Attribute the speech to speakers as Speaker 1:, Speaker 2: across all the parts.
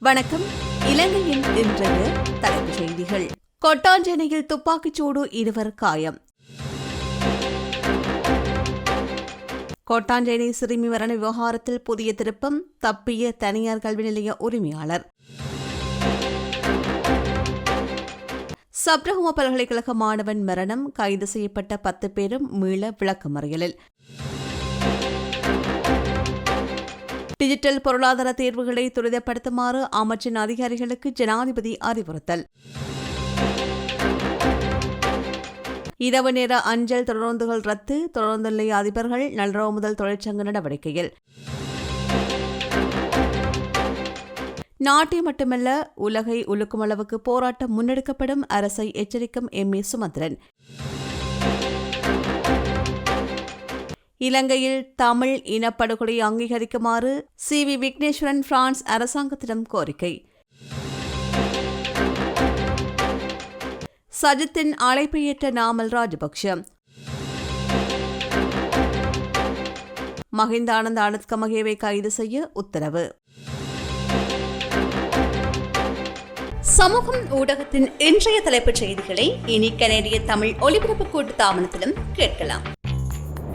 Speaker 1: வணக்கம். இலங்கையின் இன்றைய தலைப்புச் செய்திகள். கொட்டாஞ்சேனையில் துப்பாக்கிச்சூடு இருவர் காயம். கொட்டாஞ்சேனை சிறுமி மரண விவகாரத்தில் புதிய திருப்பம் தப்பிய தனியார் கல்வி நிலைய உரிமையாளர். சப்ரகும பல்கலைக்கழக மாணவன் மரணம் கைது செய்யப்பட்ட பத்து பேரும் மீள விளக்கமறியலில். டிஜிட்டல் பொருளாதார தேர்வுகளை துரிதப்படுத்துமாறு அமைச்சின் அதிகாரிகளுக்கு ஜனாதிபதி அறிவுறுத்தல். இரவு நேர அஞ்சல் தொடர்ந்துகள் ரத்து. தொடர்ந்து நிலைய அதிபர்கள் நல்ரவு முதல் தொழிற்சங்க நடவடிக்கையில். நாட்டை மட்டுமல்ல உலகை உலுக்கும் அளவுக்கு போராட்டம் முன்னெடுக்கப்படும் அரசை எச்சரிக்கும் எம் ஏ சுமந்திரன். இலங்கையில் தமிழ் இனப்படுகொலை அங்கீகரிக்குமாறு சி வி விக்னேஸ்வரன் பிரான்ஸ் அரசாங்கத்திடம் கோரிக்கை. சஜித்தின் அழைப்பை ஏற்ற நாமல் ராஜபக்ஷ. மஹிந்த ஆனந்த் கைது செய்ய உத்தரவு. சமூகம் ஊடகத்தின் இன்றைய தலைப்புச் செய்திகளை இனி கனேடிய தமிழ் ஒலிபரப்பு கூட்டு தாமனத்திலும் கேட்கலாம்.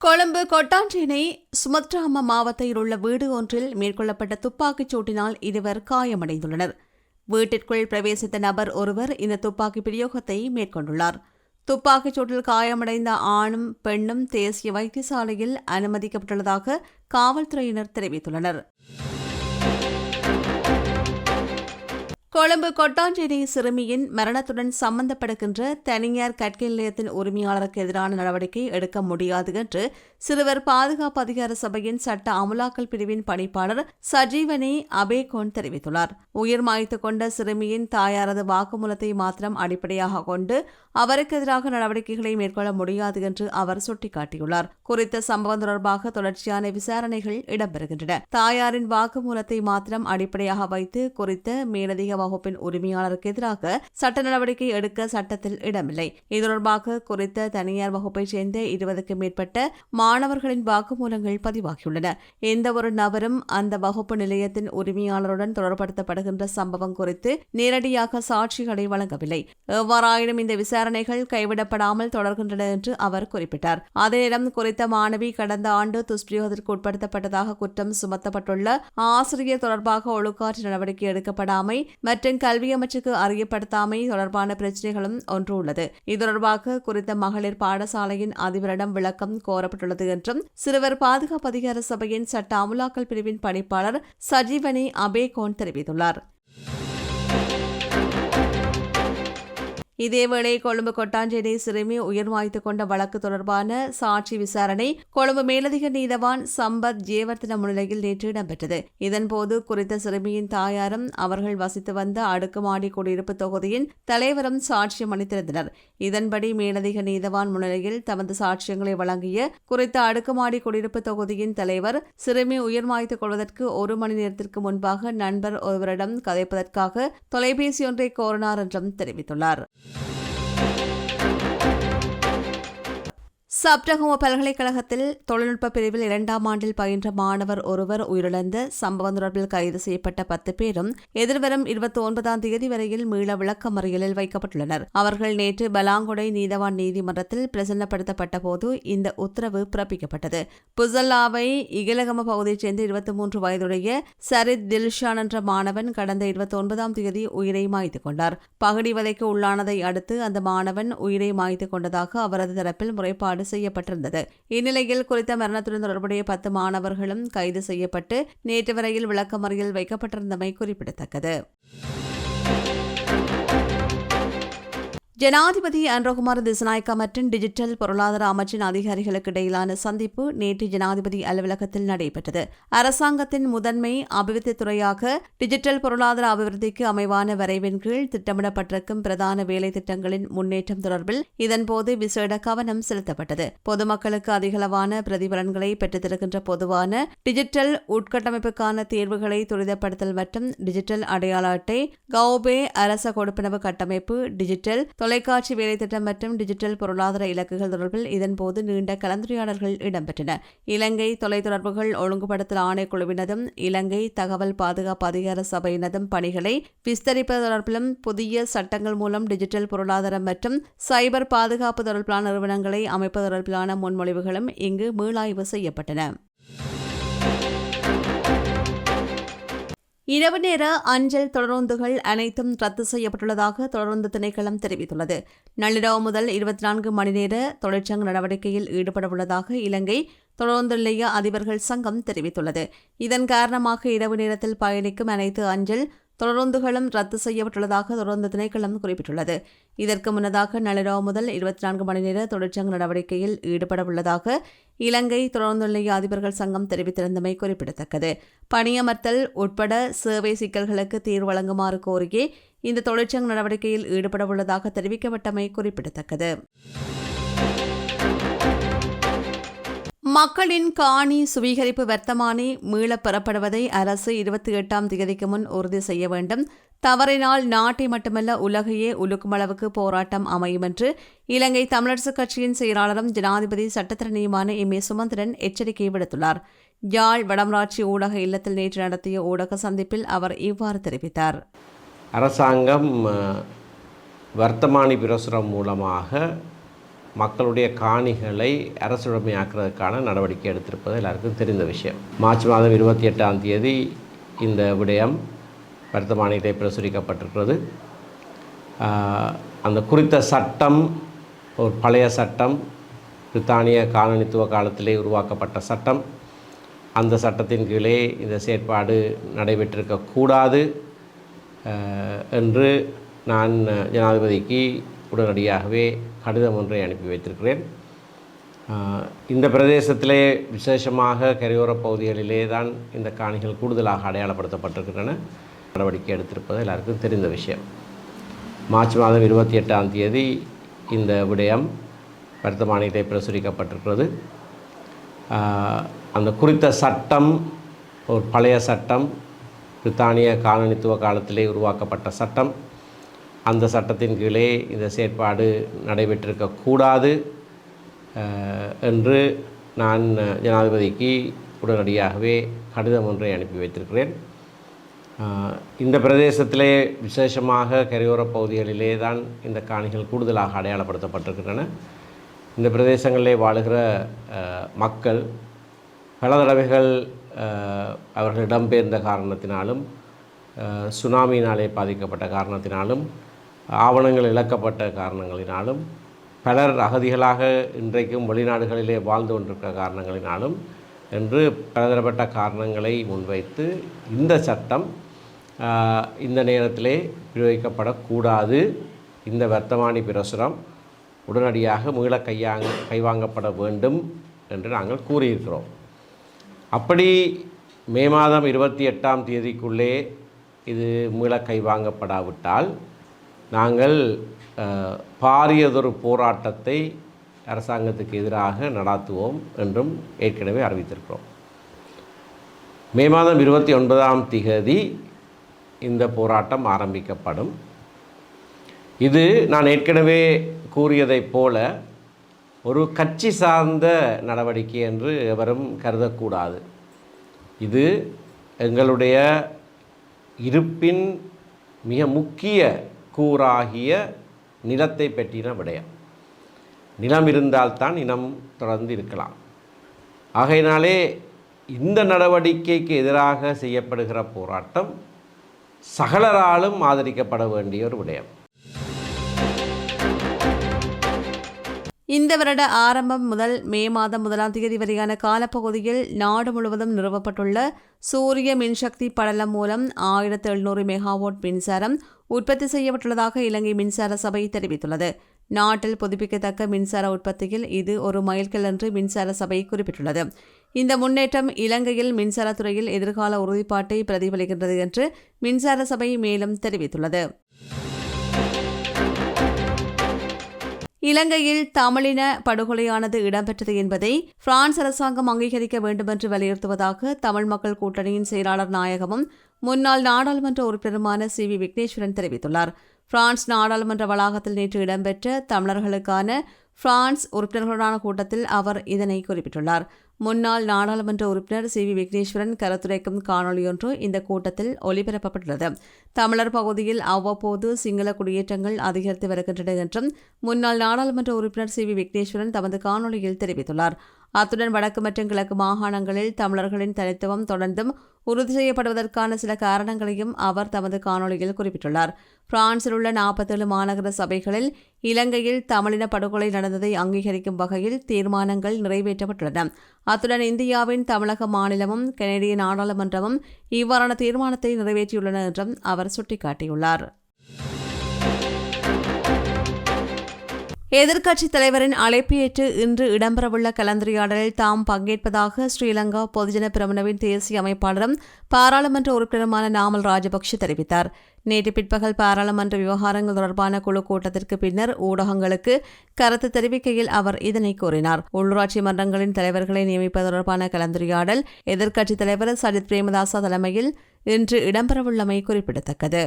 Speaker 1: Colombo Kotahena சுமத்ராம மாவட்டத்தில் உள்ள வீடு ஒன்றில் மேற்கொள்ளப்பட்ட துப்பாக்கிச் சூட்டினால் இருவர் காயமடைந்துள்ளனர். வீட்டிற்குள் பிரவேசித்த நபர் ஒருவர் இந்த துப்பாக்கி பிரயோகத்தை மேற்கொண்டுள்ளார். துப்பாக்கிச் சூட்டில் காயமடைந்த ஆணும் பெண்ணும் தேசிய வைத்தியசாலையில் அனுமதிக்கப்பட்டுள்ளதாக காவல்துறையினர் தெரிவித்துள்ளனர். கொழும்பு கொட்டாஞ்சேரி சிறுமியின் மரணத்துடன் சம்பந்தப்படுகின்ற தனியார் கற்கை நிலையத்தின் உரிமையாளருக்கு எதிரான நடவடிக்கை எடுக்க முடியாது என்று சிறுவர் பாதுகாப்பு அதிகார சபையின் சட்ட அமலாக்கல் பிரிவின் பணிப்பாளர் சஜீவனி அபேகோன் தெரிவித்துள்ளார். உயிர் மாய்த்து கொண்ட சிறுமியின் தாயாரது வாக்குமூலத்தை மாத்திரம் அடிப்படையாக கொண்டு அவருக்கு எதிராக நடவடிக்கைகளை மேற்கொள்ள முடியாது என்று அவர் சுட்டிக்காட்டியுள்ளார். குறித்த சம்பவம் தொடர்பாக தொடர்ச்சியான விசாரணைகள் இடம்பெறுகின்றன. தாயாரின் வாக்குமூலத்தை மாத்திரம் அடிப்படையாக வைத்து குறித்த மேலதிக வகுப்பின் உரிமையாளருக்கு எதிராக சட்ட நடவடிக்கை எடுக்க சட்டத்தில் இடமில்லை. இது தொடர்பாக குறித்த தனியார் வகுப்பைச் சேர்ந்த இருபதுக்கும் மேற்பட்ட மாணவர்களின் வாக்குமூலங்கள் பதிவாகியுள்ளன. எந்த ஒரு நபரும் அந்த வகுப்பு நிலையத்தின் உரிமையாளருடன் தொடர்படுத்தப்படுகின்ற சம்பவம் குறித்து நேரடியாக சாட்சிகளை வழங்கவில்லை. எவ்வாறாயினும் இந்த விசாரணைகள் கைவிடப்படாமல் தொடர்கின்றன என்று அவர் குறிப்பிட்டார். அதே நேரம் குறித்த மாணவி கடந்த ஆண்டு துஷ்பிரயோகத்திற்கு உட்படுத்தப்பட்டதாக குற்றம் சுமத்தப்பட்டுள்ள ஆசிரியர் தொடர்பாக ஒழுக்காற்று நடவடிக்கை எடுக்கப்படாமை மற்றும் கல்வி அமைச்சுக்கு அறியப்படுத்தாமை தொடர்பான பிரச்சினைகளும் ஒன்று உள்ளது. இது தொடர்பாக குறித்த மகளிர் பாடசாலையின் அதிபரிடம் விளக்கம் கோரப்பட்டுள்ளது என்றும் சிறுவர் பாதுகாப்பு அதிகார சபையின் சட்ட அமலாக்கல் பிரிவின் பணிப்பாளர் சஜீவனி அபேகோன் தெரிவித்துள்ளார். இதேவேளை கொழும்பு கொட்டாஞ்சேரி சிறுமி உயிர் வாய்த்து கொண்ட வழக்கு தொடர்பான சாட்சி விசாரணை கொழும்பு மேலதிக நீதவான் சம்பத் ஜேவர்த்தன முன்னிலையில் நேற்று இடம்பெற்றது. இதன்போது குறித்த சிறுமியின் தாயாரும் அவர்கள் வசித்து வந்த அடுக்குமாடி குடியிருப்பு தொகுதியின் தலைவரும் சாட்சியம் அளித்திருந்தனர் இதன்படி மேலதிக நீதவான் முன்னிலையில் தமது சாட்சியங்களை வழங்கிய குறித்த அடுக்குமாடி குடியிருப்பு தொகுதியின் தலைவர் சிறுமி உயிர் மாய்த்துக் கொள்வதற்கு ஒரு மணி நேரத்திற்கு முன்பாக நண்பர் ஒருவரிடம் கதைப்பதற்காக தொலைபேசி ஒன்றை கோரினார் என்றும் தெரிவித்துள்ளார். Thank you. சப்ரகும பல்கலைக்கழகத்தில் தொழில்நுட்ப பிரிவில் இரண்டாம் ஆண்டில் பயின்ற மாணவர் ஒருவர் உயிரிழந்த சம்பவம் தொடர்பில் கைது செய்யப்பட்ட பத்து பேரும் எதிர்வரும் இருபத்தி ஒன்பதாம் தேதி வரையில் மீள விளக்க மறியலில் வைக்கப்பட்டுள்ளனர். அவர்கள் நேற்று பலாங்குடை நீதவான் நீதிமன்றத்தில் பிரசன்னப்படுத்தப்பட்ட போது இந்த உத்தரவு பிறப்பிக்கப்பட்டது. புசல்லாவை இகலகம பகுதியைச் சேர்ந்த இருபத்தி மூன்று வயதுடைய சரித் தில்ஷான் என்ற மாணவன் கடந்த இருபத்தி ஒன்பதாம் தேதி உயிரை மாய்த்து கொண்டார். பகடிவதைக்கு உள்ளானதை அடுத்து அந்த மாணவன் உயிரை மாய்த்து கொண்டதாக அவரது தரப்பில் முறைப்பாடு செய்யப்பட்டிருந்தது. இந்நிலையில் குறித்த மரணத்துடன் தொடர்புடைய பத்து மாணவர்களும் கைது செய்யப்பட்டு நேற்று வரையில் விளக்கமறியல் வைக்கப்பட்டிருந்தமை குறிப்பிடத்தக்கது. ஜனாதிபதி அன்ரகுமார் திசநாயக்கா மற்றும் டிஜிட்டல் பொருளாதார அமைச்சின் அதிகாரிகளுக்கு இடையிலான சந்திப்பு நேற்று ஜனாதிபதி அலுவலகத்தில் நடைபெற்றது. அரசாங்கத்தின் முதன்மை அபிவிருத்தி துறையாக டிஜிட்டல் பொருளாதார அபிவிருத்திக்கு அமைவான வரைவின் கீழ் திட்டமிடப்பட்டிருக்கும் பிரதான வேலை திட்டங்களின் முன்னேற்றம் தொடர்பில் இதன்போது விசேட கவனம் செலுத்தப்பட்டது. பொதுமக்களுக்கு அதிகளவான பிரதிபலன்களை பெற்றுத்தருகின்ற பொதுவான டிஜிட்டல் உட்கட்டமைப்புக்கான தேர்வுகளை துரிதப்படுத்தல் மற்றும் டிஜிட்டல் அடையாள அட்டை கௌபே அரச கொடுப்பனவு கட்டமைப்பு டிஜிட்டல் தொலைக்காட்சி வேலைத்திட்டம் மற்றும் டிஜிட்டல் பொருளாதார இலக்குகள் தொடர்பில் இதன்போது நீண்ட கலந்துரையாடல்கள் இடம்பெற்றன. இலங்கை தொலைத்தொடர்புகள் ஒழுங்குபடுத்தல் ஆணைக்குழுவினதும் இலங்கை தகவல் பாதுகாப்பு அதிகார சபையினதும் பணிகளை விஸ்தரிப்பது தொடர்பிலும் புதிய சட்டங்கள் மூலம் டிஜிட்டல் பொருளாதாரம் மற்றும் சைபர் பாதுகாப்பு தொடர்பிலான நிறுவனங்களை அமைப்பது தொடர்பிலான முன்மொழிவுகளும் இங்கு மீளாய்வு செய்யப்பட்டன. இரவு நேர அஞ்சல் தொடருந்துகள் அனைத்தும் ரத்து செய்யப்பட்டுள்ளதாக தொடருந்து திணைக்களம் தெரிவித்துள்ளது. நள்ளிரவு முதல் இருபத்தி நான்கு மணி நேர தொழிற்சங்க நடவடிக்கையில் ஈடுபடவுள்ளதாக இலங்கை தொடர்ந்து நிலைய அதிபர்கள் சங்கம் தெரிவித்துள்ளது. இதன் காரணமாக இரவு நேரத்தில் பயணிக்கும் அனைத்து அஞ்சல் தொடருந்துகளும் ரத்து செய்யப்பட்டுள்ளதாக தொடர்ந்து திணைக்களம் குறிப்பிட்டுள்ளது. இதற்கு முன்னதாக நள்ளிரவு முதல் இருபத்தி நான்கு மணி நேர தொழிற்சங்க நடவடிக்கையில் ஈடுபடவுள்ளதாக இலங்கை தொடர்ந்து நிலைய அதிபர்கள் சங்கம் தெரிவித்திருந்தமை குறிப்பிடத்தக்கது. பணியமர்த்தல் உட்பட சேவை சிக்கல்களுக்கு தீர்வு வழங்குமாறு கோரியே இந்த தொழிற்சங்க நடவடிக்கையில் ஈடுபடவுள்ளதாக தெரிவிக்கப்பட்டமை குறிப்பிடத்தக்கது. மக்களின் காணி சுவீகரிப்பு வர்த்தமானி மீளப் பெறப்படுவதை அரசு இருபத்தி எட்டாம் தேதிக்கு முன் உறுதி செய்ய வேண்டும். தவறினால் நாட்டை மட்டுமல்ல உலகையே உலுக்குமளவுக்கு போராட்டம் அமையும் என்று இலங்கை தமிழரசுக் கட்சியின் செயலாளரும் ஜனாதிபதி சட்டத்திறனியுமான எம் ஏ சுமந்திரன் எச்சரிக்கை விடுத்துள்ளார். யாழ் வடமராட்சி ஊடக இல்லத்தில் நேற்று நடத்திய ஊடக சந்திப்பில் அவர் இவ்வாறு தெரிவித்தார்.
Speaker 2: அரசாங்கம் வர்த்தமானி பிரசுரம் மூலமாக மக்களுடைய காணிகளை அரசுடைமையாக்குறதுக்கான நடவடிக்கை எடுத்திருப்பது எல்லாருக்கும் தெரிந்த விஷயம். மார்ச் மாதம் இருபத்தி எட்டாம் தேதி இந்த விடயம் வர்த்தமானியத்தை பிரசுரிக்கப்பட்டிருக்கிறது. அந்த குறித்த சட்டம் ஒரு பழைய சட்டம் பிரித்தானிய காலனித்துவ காலத்திலே உருவாக்கப்பட்ட சட்டம். அந்த சட்டத்தின் கீழே இந்த செயற்பாடு நடைபெற்றிருக்கக்கூடாது என்று நான் ஜனாதிபதிக்கு உடனடியாகவே கடிதம் ஒன்றை அனுப்பி வைத்திருக்கிறேன். இந்த பிரதேசத்திலே விசேஷமாக கரையோர பகுதிகளிலே தான் இந்த காணிகள் கூடுதலாக அடையாளப்படுத்தப்பட்டிருக்கின்றன. நடவடிக்கை எடுத்திருப்பது எல்லாருக்கும் தெரிந்த விஷயம். மார்ச் மாதம் இருபத்தி எட்டாம் தேதி இந்த விடயம் வர்த்தமானியத்தை பிரசுரிக்கப்பட்டிருக்கிறது. அந்த குறித்த சட்டம் ஒரு பழைய சட்டம் பிரித்தானிய காலனித்துவ காலத்திலே உருவாக்கப்பட்ட சட்டம். அந்த சட்டத்தின் கீழே இந்த செயற்பாடு நடைபெற்றிருக்கக்கூடாது என்று நான் ஜனாதிபதிக்கு உடனடியாகவே கடிதம் ஒன்றை அனுப்பி வைத்திருக்கிறேன். இந்த பிரதேசத்திலே விசேஷமாக கரையோர பகுதிகளிலே தான் இந்த காணிகள் கூடுதலாக அடையாளப்படுத்தப்பட்டிருக்கின்றன. இந்த பிரதேசங்களிலே வாழுகிற மக்கள் பல தடவைகள் அவர்களிடம் அவர்கள் இடம்பெயர்ந்த காரணத்தினாலும் சுனாமியினாலே பாதிக்கப்பட்ட காரணத்தினாலும் ஆவணங்கள் இழக்கப்பட்ட காரணங்களினாலும் பலர் அகதிகளாக இன்றைக்கும் வெளிநாடுகளிலே வாழ்ந்து கொண்டிருக்கிற காரணங்களினாலும் என்று பலதரப்பட்ட காரணங்களை முன்வைத்து இந்த சட்டம் இந்த நேரத்திலே பிரயோகிக்கப்படக்கூடாது. இந்த வர்த்தமானி பிரசுரம் உடனடியாக மீள கையாங்க கைவாங்கப்பட வேண்டும் என்று நாங்கள் கூறியிருக்கிறோம். அப்படி மே மாதம் இருபத்தி எட்டாம் தேதிக்குள்ளே இது மீளக்கை வாங்கப்படாவிட்டால் நாங்கள் பாரியதொரு போராட்டத்தை அரசாங்கத்துக்கு எதிராக நடாத்துவோம் என்றும் ஏற்கனவே அறிவித்திருக்கிறோம். மே மாதம் இருபத்தி ஒன்பதாம் திகதி இந்த போராட்டம் ஆரம்பிக்கப்படும். இது நான் ஏற்கனவே கூறியதைப் போல ஒரு கட்சி சார்ந்த நடவடிக்கை என்று எவரும் கருதக்கூடாது. இது எங்களுடைய இருப்பின் மிக முக்கிய கூறாகிய நிலத்தை பற்றின விடயம். நிலம் இருந்தால்தான் இனம் தொடர்ந்து இருக்கலாம். ஆகையினாலே இந்த நடவடிக்கைக்கு எதிராக செய்யப்படுகிற போராட்டம் சகலராலும் ஆதரிக்கப்பட வேண்டிய ஒரு விடயம்.
Speaker 1: இந்த வருட ஆரம்பம் முதல் மே மாதம் முதலாம் தேதி வரையான காலப்பகுதியில் நாடு முழுவதும் நிறுவப்பட்டுள்ள சூரிய மின்சக்தி படலம் மூலம் ஆயிரத்து எழுநூறு மெகாவாட் மின்சாரம் உற்பத்தி செய்யப்பட்டுள்ளதாக இலங்கை மின்சார சபை தெரிவித்துள்ளது. நாட்டில் புதுப்பிக்கத்தக்க மின்சார உற்பத்தியில் இது ஒரு மைல்கல் என்று மின்சார சபை குறிப்பிட்டுள்ளது. இந்த முன்னேற்றம் இலங்கையில் மின்சாரத்துறையில் எதிர்கால உறுதிப்பாட்டை பிரதிபலிக்கின்றது என்று மின்சார சபை மேலும் தெரிவித்துள்ளது. இலங்கையில் தமிழின படுகொலையானது இடம்பெற்றது என்பதை பிரான்ஸ் அரசாங்கம் அங்கீகரிக்க வேண்டுமென்று வலியுறுத்துவதாக தமிழ் மக்கள் கூட்டணியின் செயலாளர் நாயகமும் முன்னாள் நாடாளுமன்ற உறுப்பினருமான சி வி விக்னேஸ்வரன் தெரிவித்துள்ளார். பிரான்ஸ் நாடாளுமன்ற வளாகத்தில் நேற்று இடம்பெற்ற தமிழர்களுக்கான பிரான்ஸ் உறுப்பினர்களுடனான கூட்டத்தில் அவர் இதனை குறிப்பிட்டுள்ளார். முன்னாள் நாடாளுமன்ற உறுப்பினர் சி. வி. விக்னேஸ்வரன் கருத்துரைக்கும் காணொலியொன்று இந்த கூட்டத்தில் ஒலிபரப்பப்பட்டுள்ளது. தமிழர் பகுதியில் அவ்வப்போது சிங்கள குடியேற்றங்கள் அதிகரித்து வருகின்றன என்றும் முன்னாள் நாடாளுமன்ற உறுப்பினர் சி. வி. விக்னேஸ்வரன் தமது காணொலியில் தெரிவித்துள்ளார். அத்துடன் வடக்கு மற்றும் கிழக்கு மாகாணங்களில் தமிழர்களின் தனித்துவம் தொடர்ந்தும் உறுதி செய்யப்படுவதற்கான சில காரணங்களையும் அவர் தமது காணொலியில் குறிப்பிட்டுள்ளார். பிரான்சில் உள்ள நாற்பத்தேழு மாநகர சபைகளில் இலங்கையில் தமிழின படுகொலை நடந்ததை அங்கீகரிக்கும் வகையில் தீர்மானங்கள் நிறைவேற்றப்பட்டுள்ளன. அத்துடன் இந்தியாவின் தமிழக மாநிலமும் கனேடிய நாடாளுமன்றமும் இவ்வாறான தீர்மானத்தை நிறைவேற்றியுள்ளன என்றும் அவர் சுட்டிக்காட்டியுள்ளார். எதிர்க்கட்சித் தலைவரின் அழைப்பு ஏற்று இன்று இடம்பெறவுள்ள கலந்துரையாடலில் தாம் பங்கேற்பதாக ஸ்ரீலங்கா பொதுஜன பிரமணவின் தேசிய அமைப்பாளரும் பாராளுமன்ற உறுப்பினருமான நாமல் ராஜபக்ஷ தெரிவித்தார். நேற்று பிற்பகல் பாராளுமன்ற விவகாரங்கள் தொடர்பான குழு கூட்டத்திற்கு பின்னர் ஊடகங்களுக்கு கருத்து தெரிவிக்கையில் அவர் இதனை கூறினார். உள்ளூராட்சி மன்றங்களின் தலைவர்களை நியமிப்பது தொடர்பான கலந்துரையாடல் எதிர்க்கட்சித் தலைவர் சஜித் பிரேமதாசா தலைமையில் இன்று இடம்பெறவுள்ளமை குறிப்பிடத்தக்கது.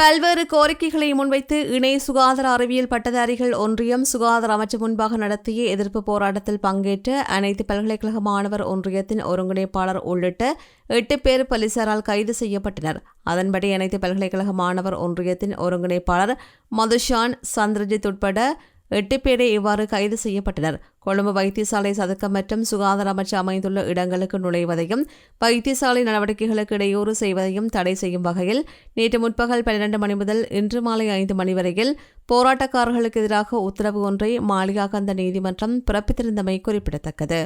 Speaker 1: பல்வேறு கோரிக்கைகளை முன்வைத்து இணை சுகாதார அறிவியல் பட்டதாரிகள் ஒன்றியம் சுகாதார அமைச்சு முன்பாக நடத்திய எதிர்ப்பு போராட்டத்தில் பங்கேற்ற அனைத்து பல்கலைக்கழக மாணவர் ஒன்றியத்தின் ஒருங்கிணைப்பாளர் உள்ளிட்ட எட்டு பேர் போலீசாரால் கைது செய்யப்பட்டனர். அதன்படி அனைத்து பல்கலைக்கழக மாணவர் ஒன்றியத்தின் ஒருங்கிணைப்பாளர் மதுஷான் சந்திரஜித் உட்பட எட்டு பேரே இவ்வாறு கைது செய்யப்பட்டனர். கொழும்பு வைத்தியசாலை சதுக்கம் மற்றும் சுகாதார அமைச்சு அமைந்துள்ள இடங்களுக்கு நுழைவதையும் வைத்தியசாலை நடவடிக்கைகளுக்கு இடையூறு செய்வதையும் தடை செய்யும் வகையில் நேற்று முற்பகல் பன்னிரண்டு மணி முதல் இன்று மாலை ஐந்து மணி வரையில் போராட்டக்காரர்களுக்கு எதிராக உத்தரவு ஒன்றை மாளிகாகந்த நீதிமன்றம் பிறப்பித்திருந்தமை குறிப்பிடத்தக்கது.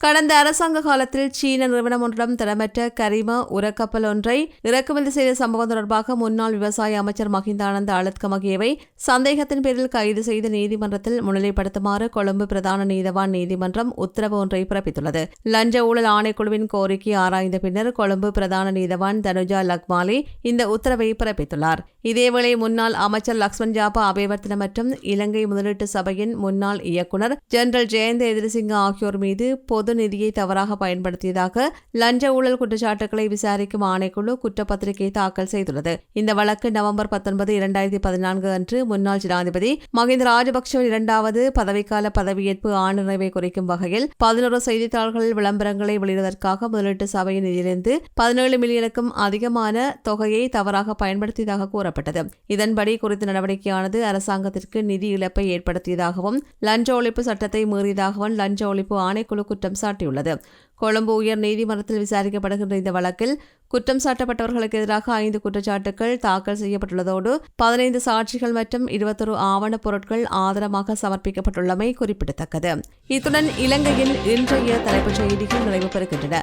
Speaker 1: கடந்த அரசாங்க காலத்தில் சீன நிறுவனம் ஒன்றிடம் தரமற்ற கரிம உரக்கப்பல் ஒன்றை இறக்குமதி செய்த சம்பவம் தொடர்பாக முன்னாள் விவசாய அமைச்சர் மஹிந்தானந்த அழுத்கமகியவை சந்தேகத்தின் பேரில் கைது செய்த நீதிமன்றத்தில் முன்னிலைப்படுத்துமாறு கொழும்பு பிரதான நீதவான் நீதிமன்றம் உத்தரவு ஒன்றை பிறப்பித்துள்ளது. லஞ்ச ஊழல் ஆணைக்குழுவின் கோரிக்கை ஆராய்ந்த பின்னர் கொழும்பு பிரதான நீதவான் தனுஜா லக்மாலி இந்த உத்தரவை பிறப்பித்துள்ளார். இதேவேளை முன்னாள் அமைச்சர் லக்ஷ்மண் ஜாபா அபேவர்த்தன மற்றும் இலங்கை முதலீட்டு சபையின் முன்னாள் இயக்குநர் ஜெனரல் ஜெயந்த எதிரிசிங்க ஆகியோர் மீது பொது நிதியை தவறாக பயன்படுத்தியதாக லஞ்ச ஊழல் குற்றச்சாட்டுகளை விசாரிக்கும் ஆணைக்குழு குற்றப்பத்திரிகை தாக்கல் செய்துள்ளது. இந்த வழக்கு நவம்பர் பத்தொன்பது இரண்டாயிரத்தி பதினான்கு அன்று முன்னாள் ஜனாதிபதி மஹிந்த ராஜபக்சே இரண்டாவது பதவிக்கால பதவியேற்பு ஆண்டு குறைக்கும் வகையில் பதினோரு செய்தித்தாள்களில் விளம்பரங்களை வெளியிடுவதற்காக முதலீட்டு சபையின் நிதியிலிருந்து பதினேழு மில்லியனுக்கும் அதிகமான தொகையை தவறாக பயன்படுத்தியதாக கூறப்பட்டது. இதன்படி குறித்த நடவடிக்கையானது அரசாங்கத்திற்கு நிதி இழப்பை ஏற்படுத்தியதாகவும் லஞ்ச ஒழிப்பு சட்டத்தை மீறியதாகவும் லஞ்ச ஒழிப்பு ஆணைக்குழு குற்றம் சாட்டியுள்ளது. கொழும்பு உயர் நீதிமன்றத்தில் விசாரிக்கப்படுகின்ற இந்த வழக்கில் குற்றம் சாட்டப்பட்டவர்களுக்கு எதிராக ஐந்து குற்றச்சாட்டுகள் தாக்கல் செய்யப்பட்டுள்ளதோடு பதினைந்து சாட்சிகள் மற்றும் இருபத்தொரு ஆவணப் பொருட்கள் ஆதாரமாக சமர்ப்பிக்கப்பட்டுள்ளமை குறிப்பிடத்தக்கது. இத்துடன் இலங்கையில் இன்றைய தலைப்புச் செய்திகள் நிறைவு பெறுகின்றன.